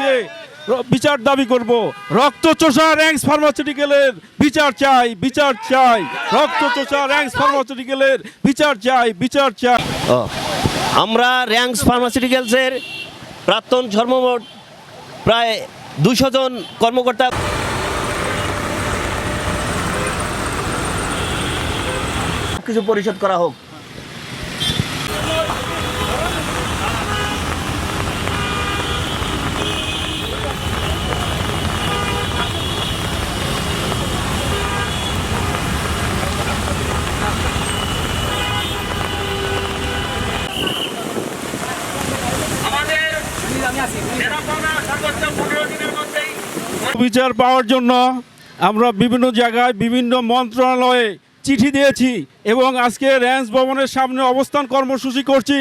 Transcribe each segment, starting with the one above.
গিয়ে বিচার দাবি করব। রক্ত চোষা র্যাঙ্কস ফার্মাসিউটিক্যালের বিচার চাই বিচার চাই। রক্ত চোষা র্যাঙ্কস ফার্মাসিউটিক্যালের বিচার চাই বিচার চাই। আমরা র্যাঙ্কস ফার্মাসিউটিক্যালসের প্রাক্তন সর্বমোট প্রায় দুশো জন কর্মকর্তা কিছু পরিশোধ করা হোক। বিচার পাওয়ার জন্য আমরা বিভিন্ন জায়গায় বিভিন্ন মন্ত্রণালয়ে চিঠি দিয়েছি এবং আজকে র্যান্স ভবনের সামনে অবস্থান কর্মসূচি করছি।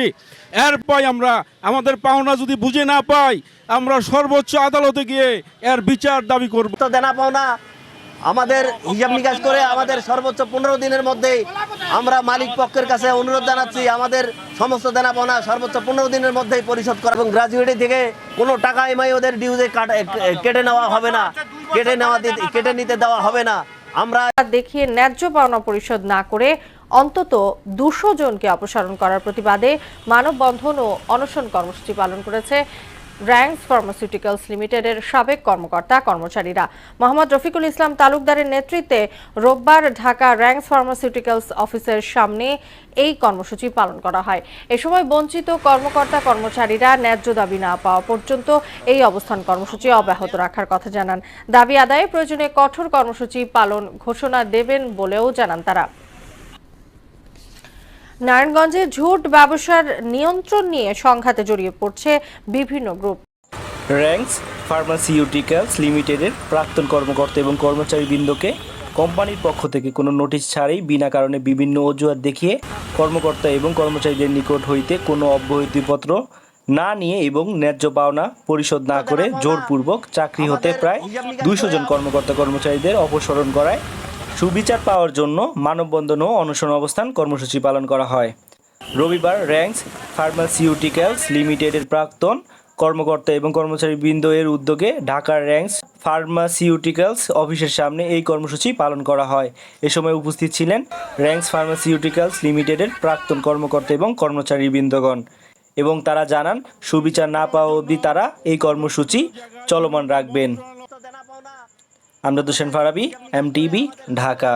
এরপর আমরা আমাদের পাওনা যদি বুঝে না পাই, আমরা সর্বোচ্চ আদালতে গিয়ে এর বিচার দাবি করব। তো দেনা পাওনা আমাদের হিসাব নিকাশ করে আমাদের সর্বোচ্চ পনেরো দিনের মধ্যেই আমরা মালিক পক্ষের কাছে অনুরোধ জানাচ্ছি, আমাদের সমস্ত দেনা পাওনা সর্বোচ্চ পনেরো দিনের মধ্যেই পরিশোধ করা এবং গ্রাজুয়েটি থেকে কোনো টাকা এমআই ওদের ডিউজে কেটে নেওয়া হবে না। কেটে নেওয়া কেটে নিতে দেওয়া হবে না। আমরা দেখিয়ে ন্যায্য পাওনা পরিশোধ না করে অন্তত দুশো জনকে অপসারণ করার প্রতিবাদে মানববন্ধন ও অনশন কর্মসূচি পালন করেছে র্যাঙ্কস ফার্মাসিউটিক্যালস লিমিটেডের সাবেক কর্মকর্তা, কর্মচারীরা। মোহাম্মদ রফিকুল ইসলাম তালুকদারের নেতৃত্বে রোববার ঢাকা র্যাঙ্কস ফার্মাসিউটিক্যালস অফিসের সামনে এই কর্মসূচি পালন করা হয়। এ সময় বঞ্চিত কর্মকর্তা, কর্মচারীরা ন্যায্য দাবি না পাওয়া পর্যন্ত এই অবস্থান কর্মসূচি অব্যাহত রাখার কথা জানান। দাবি আদায়ে প্রয়োজনে কঠোর কর্মসূচি পালন ঘোষণা দেবেন বলেও জানান তারা। নারায়ণগঞ্জে ঝুট ব্যবসার নিয়ন্ত্রণ নিয়ে সংঘাতে জড়িয়ে পড়ছে বিভিন্ন গ্রুপ। র্যাঙ্কস ফার্মাসিউটিক্যালস লিমিটেডের প্রাক্তন কর্মকর্তা এবং কর্মচারীবৃন্দকে কোম্পানির পক্ষ থেকে কোনো নোটিশ ছাড়াই বিনা কারণে বিভিন্ন অজুহাত দেখিয়ে কর্মকর্তা এবং কর্মচারীদের নিকট হইতে কোনো অব্যাহতিপত্র না নিয়ে এবং ন্যায্য পাওনা পরিশোধ না করে জোরপূর্বক চাকরি হতে প্রায় দুইশো জন কর্মকর্তা কর্মচারীদের অপসারণ করায় সুবিচার পাওয়ার জন্য মানববন্ধন ও অনশন অবস্থান কর্মসূচি পালন করা হয়। রবিবার র্যাঙ্কস ফার্মাসিউটিক্যালস লিমিটেডের প্রাক্তন কর্মকর্তা এবং কর্মচারীবৃন্দ এর উদ্যোগে ঢাকার র্যাঙ্কস ফার্মাসিউটিক্যালস অফিসের সামনে এই কর্মসূচি পালন করা হয়। এ সময় উপস্থিত ছিলেন র্যাঙ্কস ফার্মাসিউটিক্যালস লিমিটেডের প্রাক্তন কর্মকর্তা এবং কর্মচারীবৃন্দগণ এবং তারা জানান, সুবিচার না পাওয়া অবধি তারা এই কর্মসূচি চলমান রাখবেন। আমরাদ হোসেন ফারাবি এম ঢাকা।